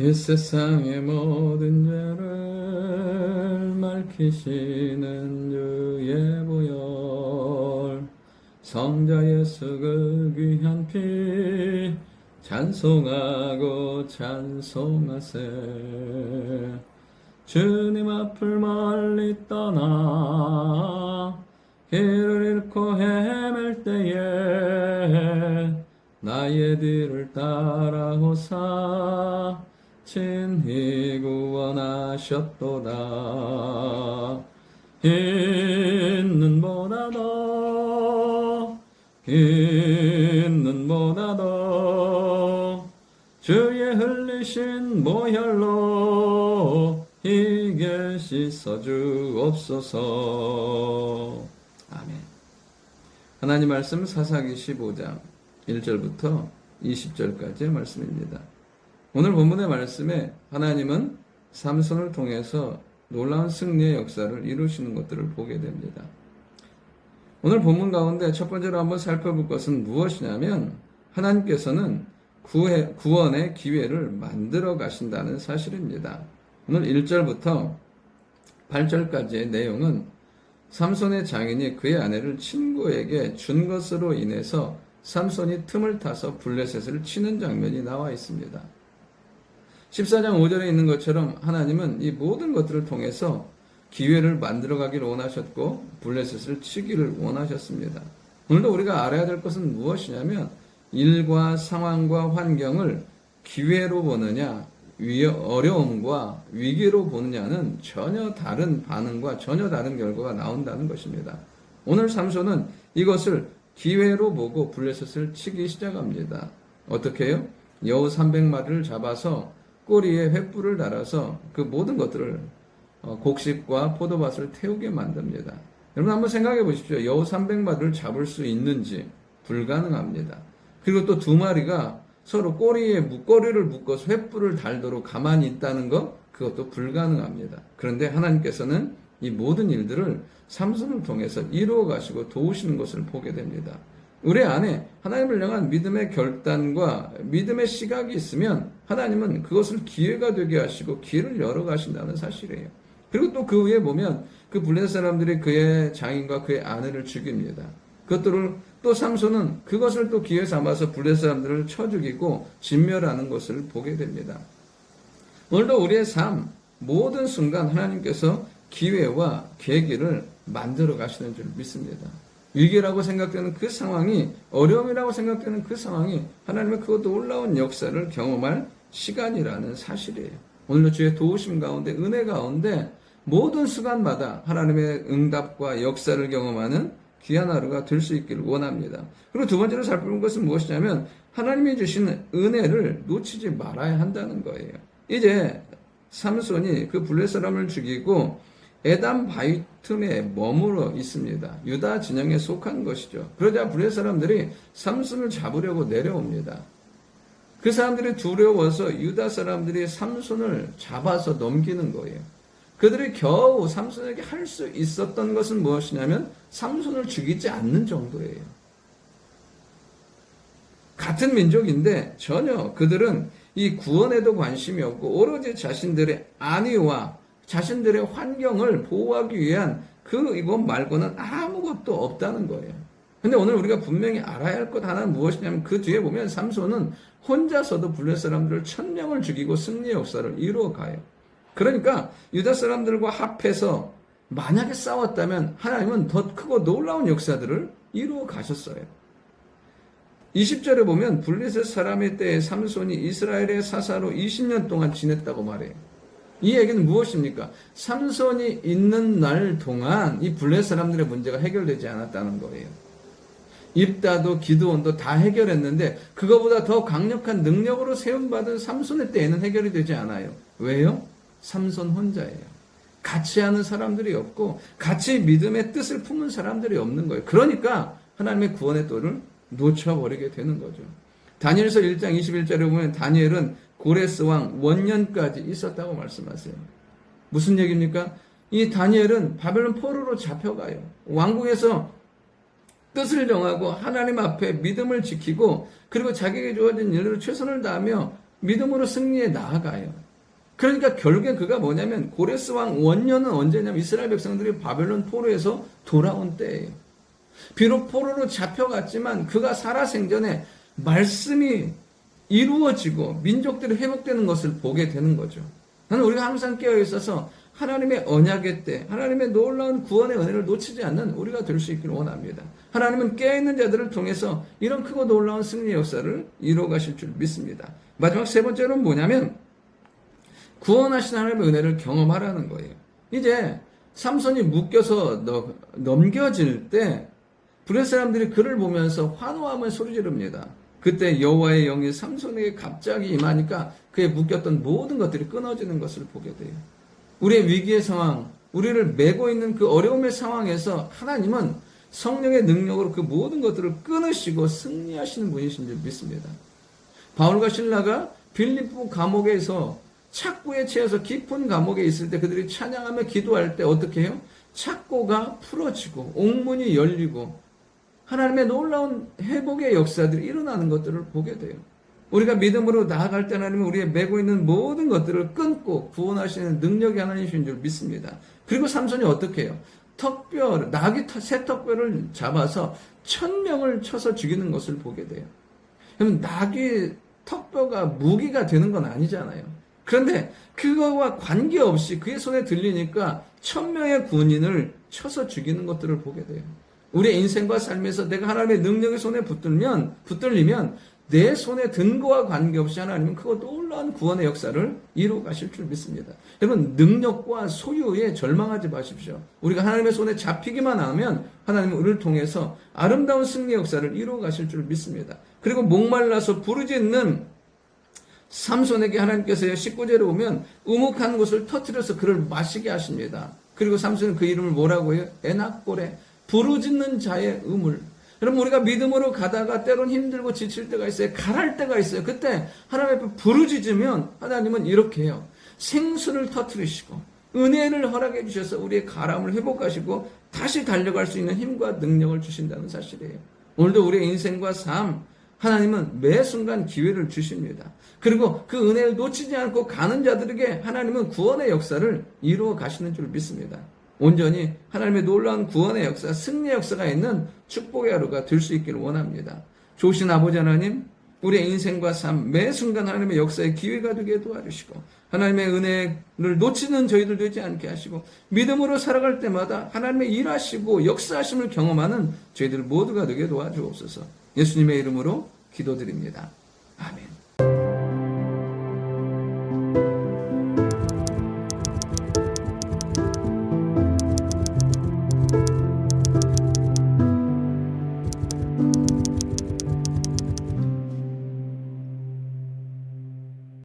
이 세상의 모든 죄를 밝히시는 주의 보혈. 성자 예수 그 귀한 피 찬송하고 찬송하세. 주님 앞을 멀리 떠나 길을 잃고 헤맬 때에 나의 뒤를 따라오사 친히 구원하셨도다. 있는 보다도 있는 보다도 주의 흘리신 보혈로 이게 씻어 주옵소서. 아멘. 하나님 말씀 사사기 15장 1절부터 20절까지의 말씀입니다. 오늘 본문의 말씀에 하나님은 삼손을 통해서 놀라운 승리의 역사를 이루시는 것들을 보게 됩니다. 오늘 본문 가운데 첫 번째로 한번 살펴볼 것은 무엇이냐면 하나님께서는 구해, 구원의 기회를 만들어 가신다는 사실입니다. 오늘 1절부터 8절까지의 내용은 삼손의 장인이 그의 아내를 친구에게 준 것으로 인해서 삼손이 틈을 타서 블레셋을 치는 장면이 나와 있습니다. 14장 5절에 있는 것처럼 하나님은 이 모든 것들을 통해서 기회를 만들어 가기를 원하셨고 블레셋을 치기를 원하셨습니다. 오늘도 우리가 알아야 될 것은 무엇이냐면 일과 상황과 환경을 기회로 보느냐 위- 어려움과 위기로 보느냐는 전혀 다른 반응과 전혀 다른 결과가 나온다는 것입니다. 오늘 삼손은 이것을 기회로 보고 블레셋을 치기 시작합니다. 어떻게 해요? 여우 300마리를 잡아서 꼬리에 횃불을 달아서 그 모든 것들을 어, 곡식과 포도밭을 태우게 만듭니다. 여러분 한번 생각해 보십시오. 여우 300마리를 잡을 수 있는지 불가능합니다. 그리고 또 두 마리가 서로 꼬리에 묶- 꼬리를 묶어서 횃불을 달도록 가만히 있다는 것 그것도 불가능합니다. 그런데 하나님께서는 이 모든 일들을 삼손을 통해서 이루어 가시고 도우시는 것을 보게 됩니다. 우리 안에 하나님을 향한 믿음의 결단과 믿음의 시각이 있으면 하나님은 그것을 기회가 되게 하시고 길을 열어 가신다는 사실이에요. 그리고 또 그 위에 보면 그 블레셋 사람들이 그의 장인과 그의 아내를 죽입니다. 그것들을 또 삼손은 그것을 또 기회 삼아서 블레셋 사람들을 쳐 죽이고 진멸하는 것을 보게 됩니다. 오늘도 우리의 삶 모든 순간 하나님께서 기회와 계기를 만들어 가시는 줄 믿습니다. 위기라고 생각되는 그 상황이 어려움이라고 생각되는 그 상황이 하나님의 그 놀라운 역사를 경험할 시간이라는 사실이에요. 오늘도 주의 도우심 가운데 은혜 가운데 모든 순간마다 하나님의 응답과 역사를 경험하는 귀한 하루가 될 수 있기를 원합니다. 그리고 두 번째로 살펴본 것은 무엇이냐면 하나님이 주시는 은혜를 놓치지 말아야 한다는 거예요. 이제 삼손이 그 블레 사람을 죽이고 에담 바위 틈에 머물러 있습니다. 유다 진영에 속한 것이죠. 그러자 블레 사람들이 삼손을 잡으려고 내려옵니다. 그 사람들이 두려워서 유다 사람들이 삼손을 잡아서 넘기는 거예요. 그들이 겨우 삼손에게 할 수 있었던 것은 무엇이냐면 삼손을 죽이지 않는 정도예요. 같은 민족인데 전혀 그들은 이 구원에도 관심이 없고 오로지 자신들의 안위와 자신들의 환경을 보호하기 위한 그 이것 말고는 아무것도 없다는 거예요. 근데 오늘 우리가 분명히 알아야 할 것 하나는 무엇이냐면 그 뒤에 보면 삼손은 혼자서도 블레 사람들을 천 명을 죽이고 승리의 역사를 이루어 가요. 그러니까 유다 사람들과 합해서 만약에 싸웠다면 하나님은 더 크고 놀라운 역사들을 이루어 가셨어요. 20절에 보면 블레셋 사람의 때에 삼손이 이스라엘의 사사로 20년 동안 지냈다고 말해요. 이 얘기는 무엇입니까? 삼손이 있는 날 동안 이 블레셋 사람들의 문제가 해결되지 않았다는 거예요. 입다도 기드온도 다 해결했는데 그거보다 더 강력한 능력으로 세움받은 삼손의 때에는 해결이 되지 않아요. 왜요? 삼손 혼자예요. 같이 하는 사람들이 없고 같이 믿음의 뜻을 품은 사람들이 없는 거예요. 그러니까 하나님의 구원의 도를 놓쳐버리게 되는 거죠. 다니엘서 1장 21절에 보면 다니엘은 고레스 왕 원년까지 있었다고 말씀하세요. 무슨 얘기입니까? 이 다니엘은 바벨론 포로로 잡혀가요. 왕국에서 뜻을 정하고 하나님 앞에 믿음을 지키고 그리고 자기에게 주어진 일을 최선을 다하며 믿음으로 승리에 나아가요. 그러니까 결국엔 그가 뭐냐면 고레스 왕 원년은 언제냐면 이스라엘 백성들이 바벨론 포로에서 돌아온 때예요. 비록 포로로 잡혀갔지만 그가 살아생전에 말씀이 이루어지고 민족들이 회복되는 것을 보게 되는 거죠. 나는 우리가 항상 깨어 있어서 하나님의 언약의 때, 하나님의 놀라운 구원의 은혜를 놓치지 않는 우리가 될 수 있기를 원합니다. 하나님은 깨어있는 자들을 통해서 이런 크고 놀라운 승리 역사를 이루어 가실 줄 믿습니다. 마지막 세 번째로는 뭐냐면 구원하신 하나님의 은혜를 경험하라는 거예요. 이제 삼손이 묶여서 너- 넘겨질 때 브레 사람들이 그를 보면서 환호하며 소리 지릅니다. 그때 여호와의 영이 삼손에게 갑자기 임하니까 그의 묶였던 모든 것들이 끊어지는 것을 보게 돼요. 우리의 위기의 상황, 우리를 메고 있는 그 어려움의 상황에서 하나님은 성령의 능력으로 그 모든 것들을 끊으시고 승리하시는 분이신 줄 믿습니다. 바울과 신라가 빌립보 감옥에서 착고에 채여서 깊은 감옥에 있을 때 그들이 찬양하며 기도할 때 어떻게 해요? 착고가 풀어지고 옥문이 열리고 하나님의 놀라운 회복의 역사들이 일어나는 것들을 보게 돼요. 우리가 믿음으로 나아갈 때 하나님은 우리의 메고 있는 모든 것들을 끊고 구원하시는 능력이 하나님이신 줄 믿습니다. 그리고 삼손이 어떻게 해요? 턱뼈, 터- 새 턱뼈를 잡아서 천 명을 쳐서 죽이는 것을 보게 돼요. 그럼 낙이 턱뼈가 무기가 되는 건 아니잖아요. 그런데 그거와 관계없이 그의 손에 들리니까 천 명의 군인을 쳐서 죽이는 것들을 보게 돼요. 우리의 인생과 삶에서 내가 하나님의 능력의 손에 붙들면 붙들리면 내 손에 든 거와 관계없이 하나님은 크고 놀라운 구원의 역사를 이루어 가실 줄 믿습니다. 여러분 능력과 소유에 절망하지 마십시오. 우리가 하나님의 손에 잡히기만 하면 하나님은 우리를 통해서 아름다운 승리 역사를 이루어 가실 줄 믿습니다. 그리고 목말라서 부르짖는 삼손에게 하나님께서 19절에 오면 우묵한 곳을 터뜨려서 그를 마시게 하십니다. 그리고 삼손은 그 이름을 뭐라고 해요? 에낙골에 부르짖는 자의 우물. 여러분 우리가 믿음으로 가다가 때론 힘들고 지칠 때가 있어요. 가랄 때가 있어요. 그때 하나님 앞에 부르짖으면 하나님은 이렇게 해요. 생수를 터뜨리시고 은혜를 허락해 주셔서 우리의 가람을 회복하시고 다시 달려갈 수 있는 힘과 능력을 주신다는 사실이에요. 오늘도 우리의 인생과 삶 하나님은 매 순간 기회를 주십니다. 그리고 그 은혜를 놓치지 않고 가는 자들에게 하나님은 구원의 역사를 이루어 가시는 줄 믿습니다. 온전히 하나님의 놀라운 구원의 역사, 승리의 역사가 있는 축복의 하루가 될 수 있기를 원합니다. 좋으신 아버지 하나님, 우리의 인생과 삶, 매 순간 하나님의 역사의 기회가 되게 도와주시고, 하나님의 은혜를 놓치는 저희들 되지 않게 하시고, 믿음으로 살아갈 때마다 하나님의 일하시고 역사하심을 경험하는 저희들 모두가 되게 도와주옵소서. 예수님의 이름으로 기도드립니다. 아멘.